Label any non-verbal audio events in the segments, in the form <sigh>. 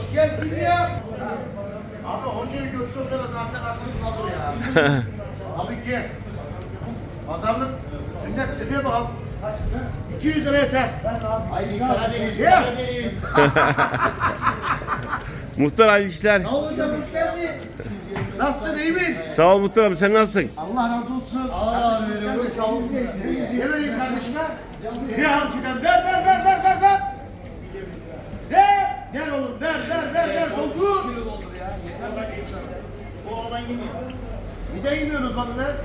Hoş geldin ya. Abi hocayı götürsene zaten aklımız kalır ya. <laughs> Tabii ki. Pazarlık sünnettir diye bakalım. 200 lira yeter. Haydi Karadeniz. Ya. <laughs> Muhtar hayırlı işler. Ne olacak hoş geldin. Nasılsın iyi mi? Sağ ol Muhtar abi sen nasılsın? Allah razı olsun. Allah veriyor. Ne vereyim kardeşime? Bir hamsiden ver ver ver ver ver ver. Ver. Ver oğlum ver ver ver ver. Doldur. Balıklar.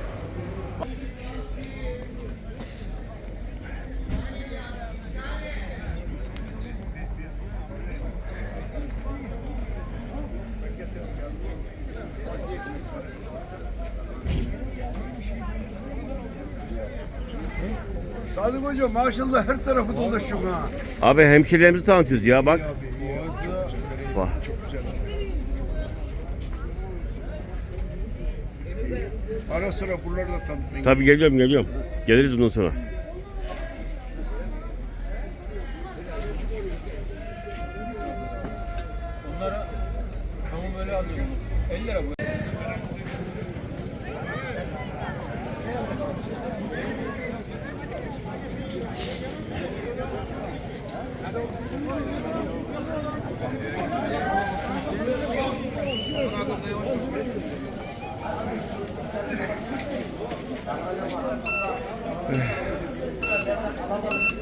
Sadık Hoca maşallah her tarafı dolaşıyor ha. Abi hemşehrilerimizi tanıtıyoruz ya bak. Bak. Ara sıra buraları da tanıtmayın. Tabii geliyorum geliyorum. Geliriz bundan sonra. Onlara tamam böyle alıyorum. 50 lira bu.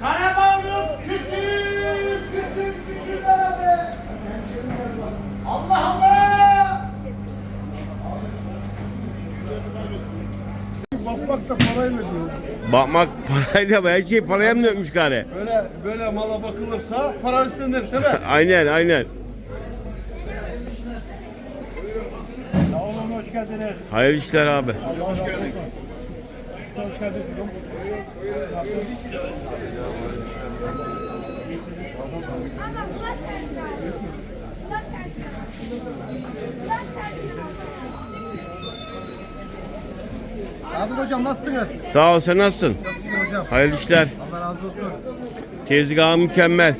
Karabağlık kütür kütür kütür beraber. Allah Allah. Bakmak da parayla diyor. Bakmak parayla her şey paraya mı dönmüş gari? Böyle böyle mala bakılırsa para istenir değil mi? <laughs> aynen aynen. Sağ olun hoş geldiniz. Hayırlı işler abi. Hoş geldin. Hoş geldiniz. Ama tercih Sadık hocam nasılsınız? Sağ ol sen nasılsın? Şükür hocam. Hayırlı işler. Allah razı olsun. Tezgahı mükemmel.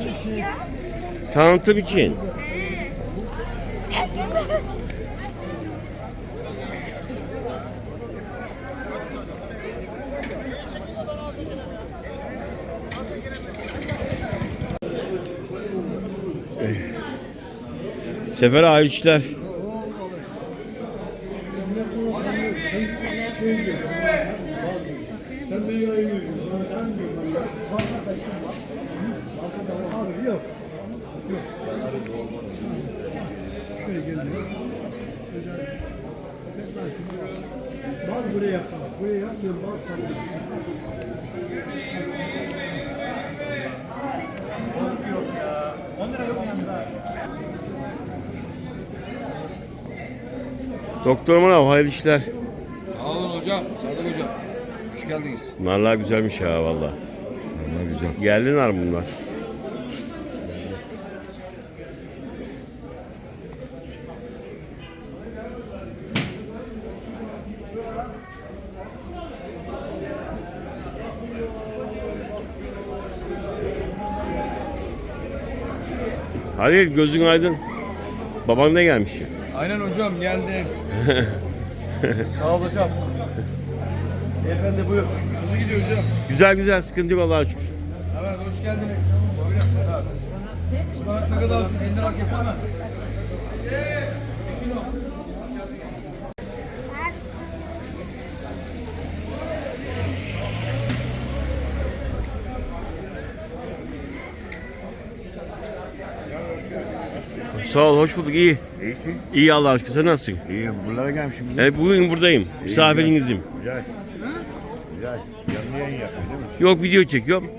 Çekiyor? Tanıtım için. Sefer hayırlı işler. Bal buraya yapma. Buraya yapmıyorum. Bal sana. Doktor Manav hayırlı işler. Sağ olun hocam. Hoş geldiniz. Narlar güzelmiş ha valla. Allah güzel. Geldi nar bunlar. Halil gözün aydın. Baban da gelmiş. Aynen hocam geldi. <laughs> Sağ ol hocam. Efendi buyur. Nasıl gidiyor hocam? Güzel güzel sıkıntı yok Allah'a şükür. Evet hoş geldiniz. Buyurun. Ispanak ne kadar olsun? 50 lira kesene. Sen Sağ ol, hoş bulduk. İyi. İyisin. İyi Allah aşkına. Sen nasılsın? İyiyim. Buralara gelmişim. Evet, bugün buradayım. Misafirinizim. Güzel. Güzel. Canlı yayın yapıyor değil mi? Yok video çekiyorum.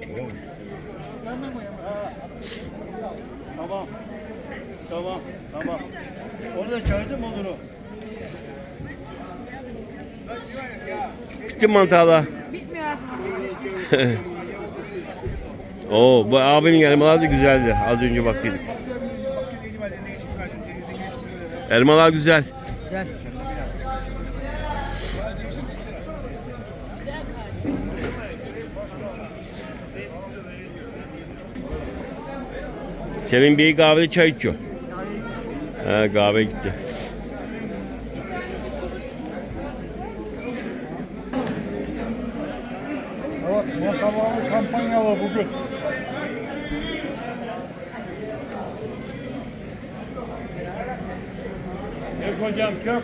Tamam. Tamam. Tamam. Onu da çağırdım olur o. Bitti mi mantarlar? <laughs> Oo, bu abinin elmalar da güzeldi. Az önce baktıydık. Elmalar güzel. Senin bir kahvede çay içiyor. He kahve gitti. Evet, motorlu kampanyalı bugün. Hocam kök.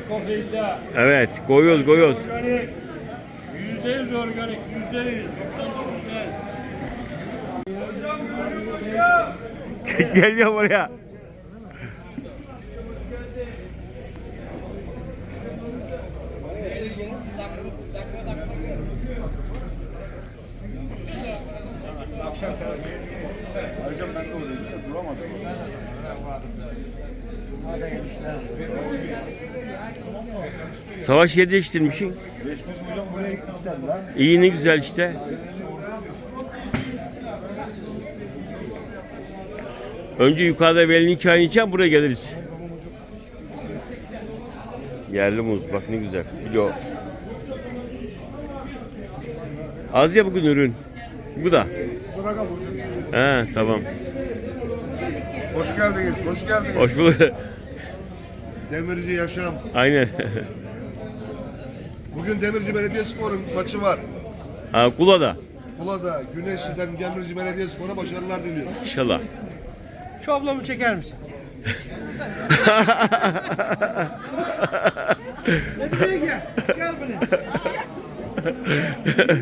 Evet koyuyoruz koyuyoruz. Organik. Yüzde yüz organik. Yüzde yüz. Çoktan güzel. <laughs> Geliyor buraya. Hocam ben de oradayım. Duramadım. Savaş yer değiştirmişsin. Geçmiş hocam buraya gitmişler lan. İyi ne güzel işte. Önce yukarıda Veli'nin çayını içen buraya geliriz. Yerli muz bak ne güzel. Filo. Az ya bugün ürün. Bu da. He tamam. Hoş geldiniz. Hoş geldiniz. Hoş bulduk. Demirci yaşam. Aynen. Bugün Demirci Belediyespor'un maçı var. ha Kula'da. Kula'da Güneşli'den Demirci Belediyespor'a başarılar diliyoruz. İnşallah. Şu ablamı çeker misin? <laughs> Buraya gel. Gel buraya.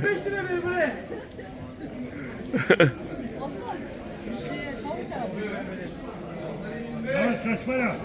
5 lira ver buraya. Saçma ya.